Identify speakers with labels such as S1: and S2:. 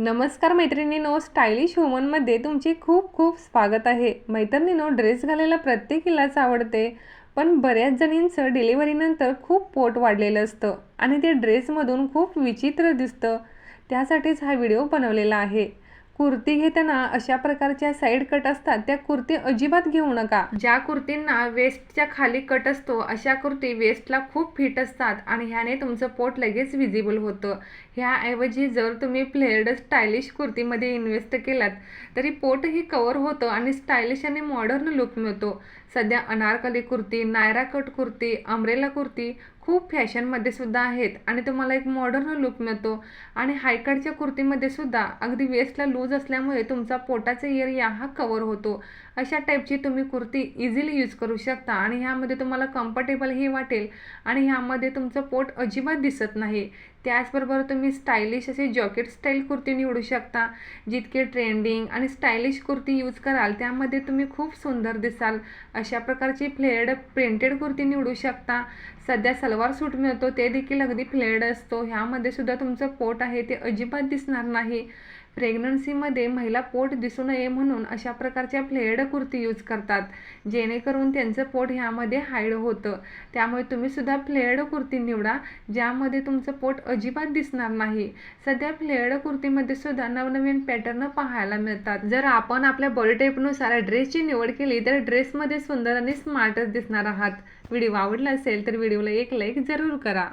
S1: नमस्कार मैत्रिणीनो स्टायलिश वुमनमध्ये तुमचे खूप खूप स्वागत आहे. मैत्रिणीनो ड्रेस घालायला प्रत्येकीलाच आवडते पण बऱ्याच जणींचं डिलिव्हरीनंतर खूप पोट वाढलेलं असतं आणि ते ड्रेसमधून खूप विचित्र दिसतं. त्यासाठीच हा व्हिडिओ बनवलेला आहे. कुर्ती घेताना अशा प्रकारच्या साईड कट असतात त्या कुर्ती अजिबात घेऊ नका. ज्या कुर्तींना वेस्टच्या खाली कट असतो अशा कुर्ती वेस्टला खूप फिट असतात आणि ह्याने तुमचं पोट लगेच विजिबल होतं. ह्याऐवजी जर तुम्ही फ्लेअर्ड स्टायलिश कुर्तीमध्ये इन्व्हेस्ट केलात तरी पोटही कवर होतं आणि स्टायलिश आणि मॉडर्न लुक मिळतो. सध्या अनारकली कुर्ती नायरा कट कुर्ती अमरेला कुर्ती खूप फॅशनमध्ये सुद्धा आहेत आणि तुम्हाला एक मॉडर्न लुक मिळतो. आणि हायकटच्या कुर्तीमध्ये सुद्धा अगदी वेस्टला लूज असल्यामुळे तुमचा पोटाचा एरिया हा कवर होतो. अशा टाईपची तुम्ही कुर्ती इझिली यूज करू शकता आणि ह्यामध्ये तुम्हाला कम्फर्टेबलही वाटेल आणि ह्यामध्ये तुमचं पोट अजिबात दिसत नाही. त्याचबरोबर तुम्ही स्टायलिश असे जॉकेट स्टाईल कुर्ती निवडू शकता जितके ट्रेंडिंग आणि स्टायलिश कुर्ती यूज कराल त्यामध्ये तुम्ही खूप सुंदर दिसाल. अशा प्रकारची फ्लेअर्ड प्रिंटेड कुर्ती निवडू शकता. सध्या सलवार सूट मिळतो ते देखील अगदी फ्लेअर्ड असतो. ह्यामध्ये सुद्धा तुमचं पोट आहे ते अजिबात दिसणार नाही. प्रेग्नन्सीमध्ये महिला पोट दिसू नये म्हणून अशा प्रकारच्या फ्लेअर्ड कुर्ती यूज करतात. जेणेकरून त्यांचं पोट ह्यामध्ये हाईड होतं. त्यामुळे तुम्हीसुद्धा फ्लेअर्ड कुर्ती निवडा ज्यामध्ये तुमचं पोट अजिबात दिसणार नाही. सध्या फ्लेअर्ड कुर्तीमध्ये सुद्धा नवनवीन पॅटर्न पाहायला मिळतात. जर आपण आपल्या बॉडी टाईपनुसार ड्रेसची निवड केली तर ड्रेसमध्ये सुंदर आणि स्मार्टच दिसणार आहात. व्हिडिओ आवडला असेल तर व्हिडिओला एक लाईक जरूर करा.